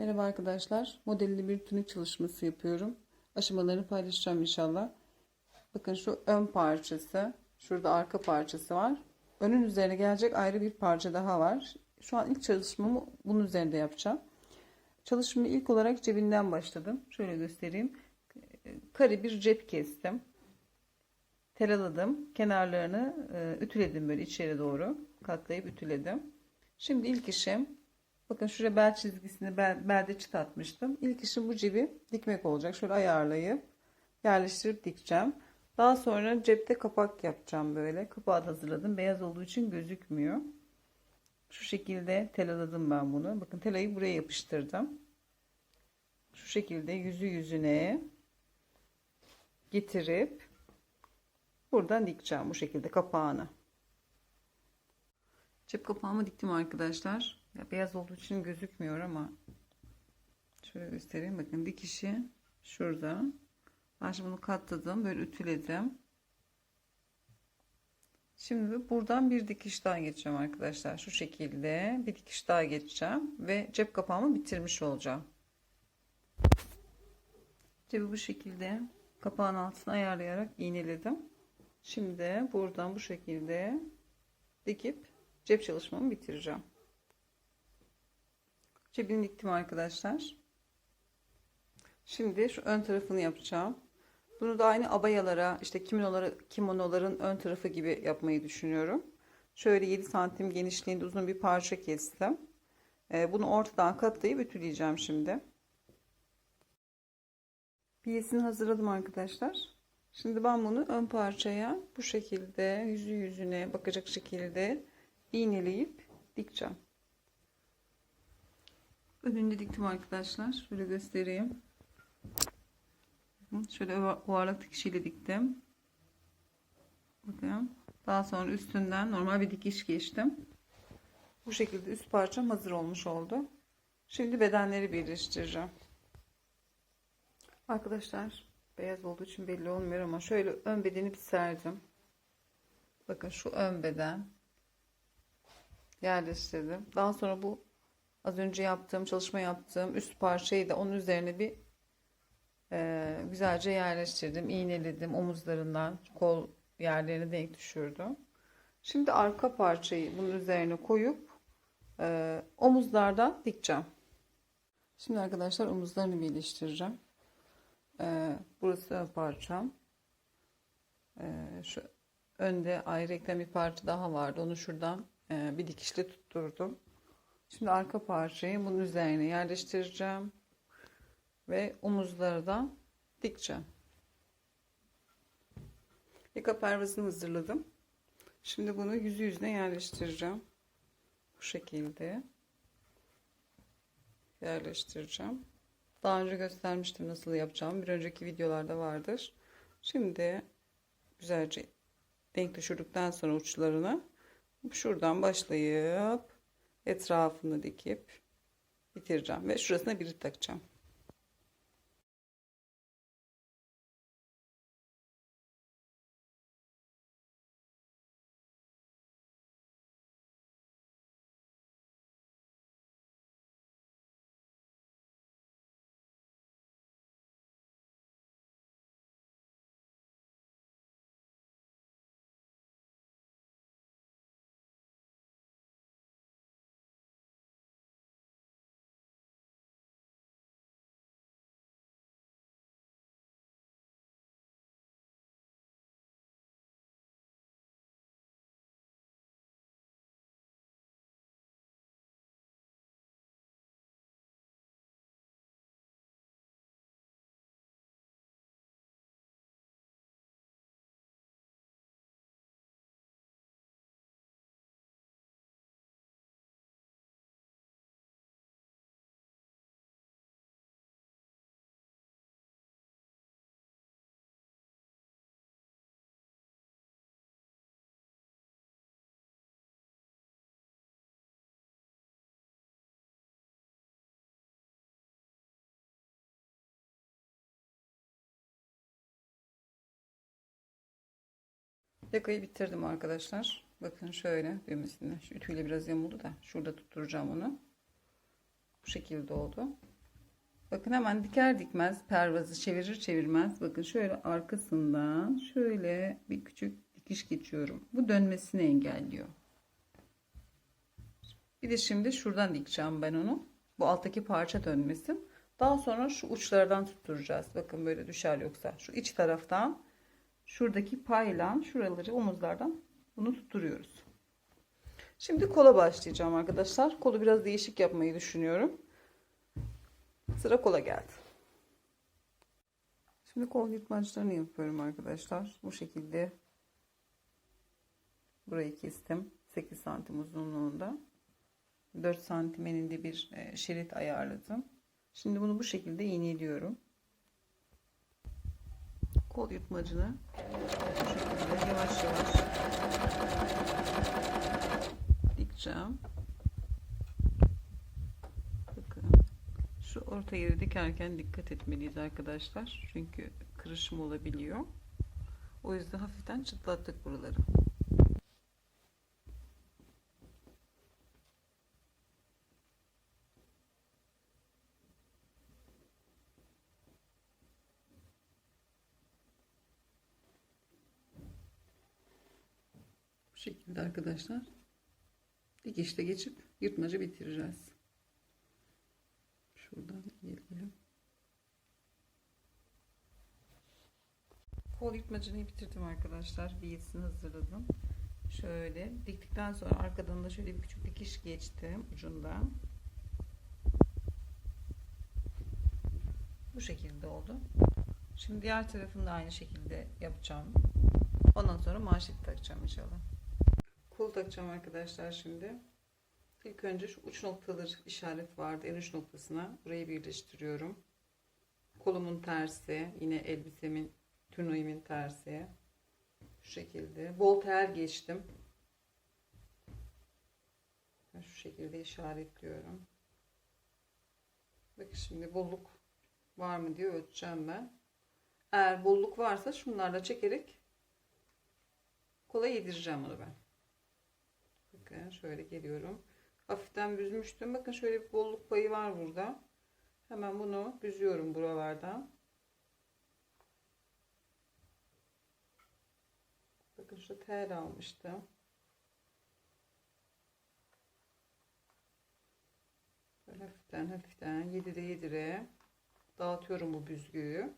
Merhaba arkadaşlar. Modelli bir tünik çalışması yapıyorum. Aşamalarını paylaşacağım inşallah. Bakın şu ön parçası. Şurada arka parçası var. Önün üzerine gelecek ayrı bir parça daha var. Şu an ilk çalışmamı bunun üzerinde yapacağım. Çalışımı ilk olarak cebinden başladım. Şöyle göstereyim. Kare bir cep kestim. Telaladım. Kenarlarını e, ütüledim böyle içeri doğru. Katlayıp ütüledim. Şimdi ilk işim Bakın şuraya bel çizgisini bel, belde çıt atmıştım. İlk işim bu cebi dikmek olacak. Şöyle ayarlayıp yerleştirip dikeceğim. Daha sonra cepte kapak yapacağım böyle. Kapağı da hazırladım. Beyaz olduğu için gözükmüyor. Şu şekilde telaladım ben bunu. Bakın telayı buraya yapıştırdım. Şu şekilde yüzü yüzüne getirip buradan dikeceğim bu şekilde kapağını. Cep kapağımı diktim arkadaşlar. Ya beyaz olduğu için gözükmüyor ama şöyle göstereyim. Bakın dikişi şurada. Ben şimdi bunu katladım. Böyle ütüledim. Şimdi buradan bir dikiş daha geçeceğim arkadaşlar. Şu şekilde bir dikiş daha geçeceğim. Ve cep kapağımı bitirmiş olacağım. Cebi bu şekilde kapağın altına ayarlayarak iğneledim. Şimdi buradan bu şekilde dikip cep çalışmamı bitireceğim. Cebini diktim arkadaşlar. Şimdi şu ön tarafını yapacağım. Bunu da aynı abayalara, işte kimonolara, kimonoların ön tarafı gibi yapmayı düşünüyorum. Şöyle 7 santim genişliğinde uzun bir parça kestim. Ee, bunu ortadan katlayıp ütüleyeceğim şimdi. Piyesini hazırladım arkadaşlar. Şimdi ben bunu ön parçaya bu şekilde yüzü yüzüne bakacak şekilde iğneleyip dikeceğim. Önünde diktim arkadaşlar. Şöyle göstereyim. Şöyle yuvarlak dikişiyle diktim. Bakın. Daha sonra üstünden normal bir dikiş geçtim. Bu şekilde üst parçam hazır olmuş oldu. Şimdi bedenleri birleştireceğim. Arkadaşlar beyaz olduğu için belli olmuyor ama şöyle ön bedeni bir serdim. Bakın şu ön beden yerleştirdim. Daha sonra bu az önce yaptığım çalışma yaptığım üst parçayı da onun üzerine bir e, güzelce yerleştirdim. iğneledim omuzlarından kol yerlerine denk düşürdüm. Şimdi arka parçayı bunun üzerine koyup e, omuzlardan dikeceğim. Şimdi arkadaşlar omuzlarını birleştireceğim. E, burası ön parçam. E, şu önde ayrı eklem bir parça daha vardı. Onu şuradan e, bir dikişle tutturdum. Şimdi arka parçayı bunun üzerine yerleştireceğim. Ve omuzları da dikeceğim. Yaka pervasını hazırladım. Şimdi bunu yüzü yüzüne yerleştireceğim. Bu şekilde yerleştireceğim. Daha önce göstermiştim nasıl yapacağım. Bir önceki videolarda vardır. Şimdi güzelce denk düşürdükten sonra uçlarını şuradan başlayıp etrafını dikip bitireceğim ve şurasına bir takacağım. Yakayı bitirdim arkadaşlar. Bakın şöyle düğmesini. Şu ütüyle biraz yamuldu da şurada tutturacağım onu. Bu şekilde oldu. Bakın hemen diker dikmez pervazı çevirir çevirmez. Bakın şöyle arkasından şöyle bir küçük dikiş geçiyorum. Bu dönmesini engelliyor. Bir de şimdi şuradan dikeceğim ben onu. Bu alttaki parça dönmesin. Daha sonra şu uçlardan tutturacağız. Bakın böyle düşer yoksa. Şu iç taraftan şuradaki payla şuraları omuzlardan bunu tutturuyoruz. Şimdi kola başlayacağım arkadaşlar. Kolu biraz değişik yapmayı düşünüyorum. Sıra kola geldi. Şimdi kol yırtmaçlarını yapıyorum arkadaşlar. Bu şekilde burayı kestim. 8 santim uzunluğunda. 4 santim eninde bir e, şerit ayarladım. Şimdi bunu bu şekilde iğneliyorum. Kol yırtmacını yavaş yavaş dikeceğim. Bakın. Şu orta yeri dikerken dikkat etmeliyiz arkadaşlar. Çünkü kırışım olabiliyor. O yüzden hafiften çıtlattık buraları. Şekilde arkadaşlar dikişte geçip yırtmacı bitireceğiz. Şuradan gelelim. Kol yırtmacını bitirdim arkadaşlar. Bir yetsini hazırladım. Şöyle diktikten sonra arkadan da şöyle bir küçük dikiş geçtim ucundan. Bu şekilde oldu. Şimdi diğer tarafını da aynı şekilde yapacağım. Ondan sonra manşet takacağım inşallah. Kol takacağım arkadaşlar şimdi. İlk önce şu uç noktaları işaret vardı. En uç noktasına burayı birleştiriyorum. Kolumun tersi, yine elbisemin tünoyimin tersi. Şu şekilde. Bol tel geçtim. Şu şekilde işaretliyorum. Bakın şimdi bolluk var mı diye ölçeceğim ben. Eğer bolluk varsa şunlarla çekerek kola yedireceğim onu ben. Bakın şöyle geliyorum. Hafiften büzmüştüm. Bakın şöyle bir bolluk payı var burada. Hemen bunu büzüyorum buralardan. Bakın şu tel almıştım. Böyle hafiften hafiften yedire yedire dağıtıyorum bu büzgüyü.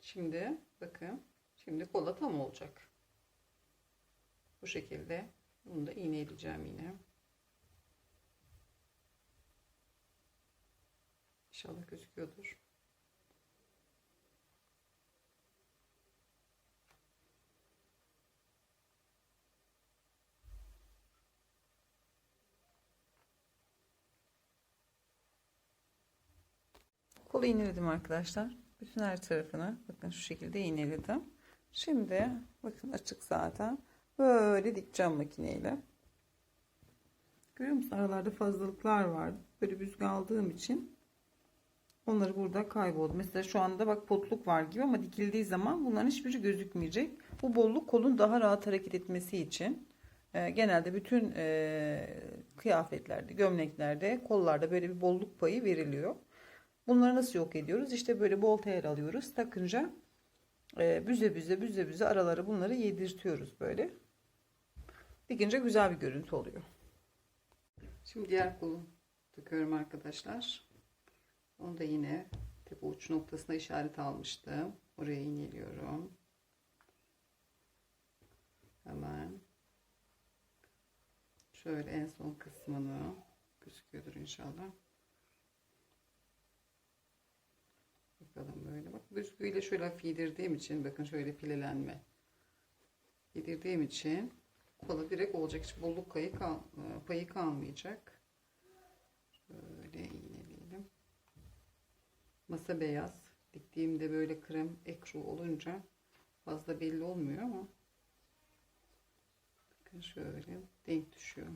Şimdi bakın. Şimdi kola tam olacak. Bu şekilde. Bunu da iğneleyeceğim yine. İnşallah gözüküyordur. Kolu iğneledim arkadaşlar. Bütün her tarafını bakın şu şekilde iğneledim. Şimdi bakın açık zaten. Böyle dikeceğim makineyle. Görüyor musun? Aralarda fazlalıklar vardı. Böyle büzgü aldığım için onları burada kayboldu. Mesela şu anda bak potluk var gibi ama dikildiği zaman bunların hiçbiri gözükmeyecek. Bu bolluk kolun daha rahat hareket etmesi için. E, genelde bütün e, kıyafetlerde, gömleklerde, kollarda böyle bir bolluk payı veriliyor. Bunları nasıl yok ediyoruz? İşte böyle bol tel alıyoruz. Takınca e, büze büze büze büze araları bunları yedirtiyoruz böyle. Dikince güzel bir görüntü oluyor. Şimdi diğer kolu takıyorum arkadaşlar. Onu da yine tepe uç noktasına işaret almıştım. Oraya iğneliyorum. Hemen şöyle en son kısmını gözüküyordur inşallah. Bakalım böyle. Bak büzgüyle şöyle hafif yedirdiğim için bakın şöyle pilelenme. Yedirdiğim için kola direkt olacak. Hiç bolluk payı, kal, payı kalmayacak. Şöyle iğneleyelim. Masa beyaz. Diktiğimde böyle krem ekru olunca fazla belli olmuyor ama bakın şöyle denk düşüyor.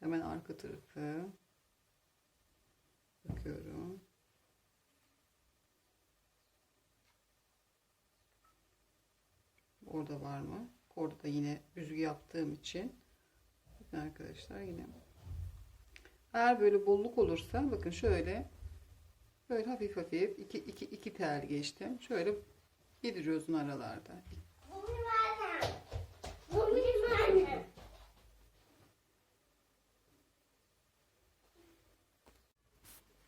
Hemen arka tarafı bakıyorum. Orada var mı? Orada da yine büzgü yaptığım için arkadaşlar yine Eğer böyle bolluk olursa bakın şöyle böyle hafif hafif iki, iki, iki tel geçtim. Şöyle yediriyorsun aralarda.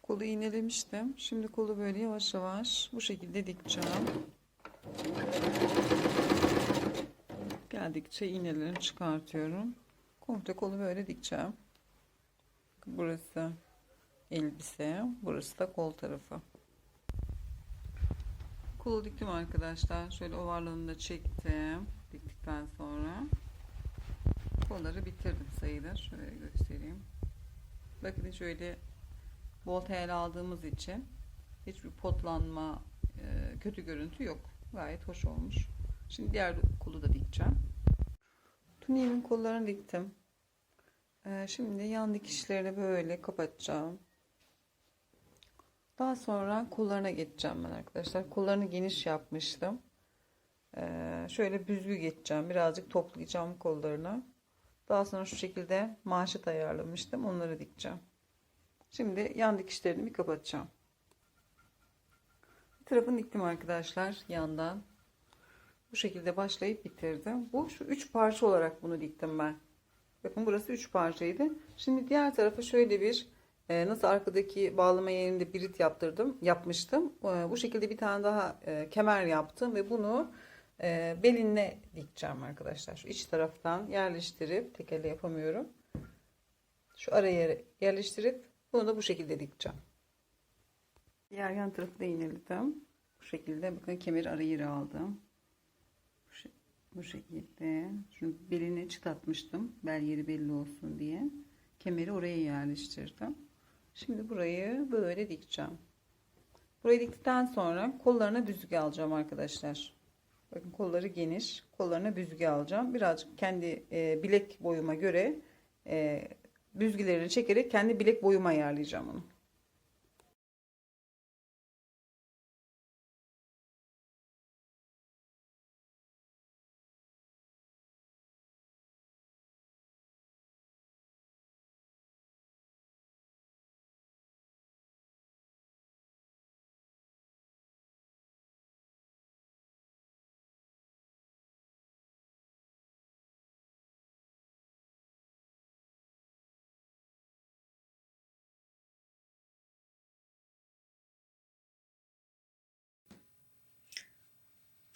Kolu iğnelemiştim. Şimdi kolu böyle yavaş yavaş bu şekilde dikeceğim. Geldikçe iğnelerini çıkartıyorum. Komple kolu böyle dikeceğim. Burası elbise, burası da kol tarafı. Kolu diktim arkadaşlar. Şöyle ovarlarını da çektim. Diktikten sonra kolları bitirdim sayılır. Şöyle göstereyim. Bakın şöyle bol tel aldığımız için hiçbir potlanma, e, kötü görüntü yok. Gayet hoş olmuş. Şimdi diğer kolu da dikeceğim. Tuniğimin kollarını diktim. E, Şimdi yan dikişlerini böyle kapatacağım. Daha sonra kollarına geçeceğim ben arkadaşlar. Kollarını geniş yapmıştım. E, Şöyle büzgü geçeceğim. Birazcık toplayacağım kollarını. Daha sonra şu şekilde manşet ayarlamıştım. Onları dikeceğim. Şimdi yan dikişlerini bir kapatacağım. Bir tarafını diktim arkadaşlar yandan. Bu şekilde başlayıp bitirdim. Bu şu üç parça olarak bunu diktim ben. Bakın burası üç parçaydı. Şimdi diğer tarafa şöyle bir e, nasıl arkadaki bağlama yerinde birit yaptırdım, yapmıştım. E, bu şekilde bir tane daha e, kemer yaptım ve bunu e, beline dikeceğim arkadaşlar. Şu iç taraftan yerleştirip tek elle yapamıyorum. Şu araya yerleştirip bunu da bu şekilde dikeceğim. Diğer yan tarafı da iğneledim. Bu şekilde bakın kemer ara aldım. Bu, şe- bu şekilde. Şunu beline çıt atmıştım. Bel yeri belli olsun diye. Kemeri oraya yerleştirdim. Şimdi burayı böyle dikeceğim. Burayı diktikten sonra kollarına büzgü alacağım arkadaşlar. Bakın kolları geniş. Kollarına büzgü alacağım. Birazcık kendi e, bilek boyuma göre e, büzgülerini çekerek kendi bilek boyuma ayarlayacağım onu.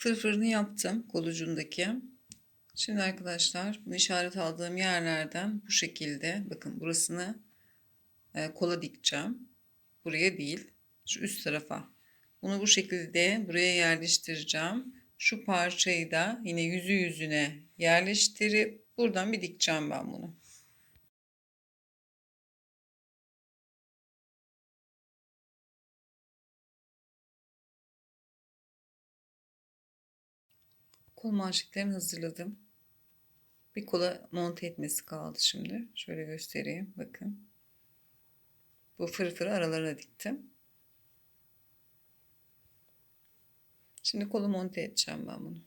Fırfırını yaptım kolucundaki. Şimdi arkadaşlar bunu işaret aldığım yerlerden bu şekilde bakın burasını e, kola dikeceğim. Buraya değil şu üst tarafa. Bunu bu şekilde buraya yerleştireceğim. Şu parçayı da yine yüzü yüzüne yerleştirip buradan bir dikeceğim ben bunu. Kol manşetlerini hazırladım. Bir kola monte etmesi kaldı şimdi. Şöyle göstereyim. Bakın. Bu fırfırı aralarına diktim. Şimdi kolu monte edeceğim ben bunu.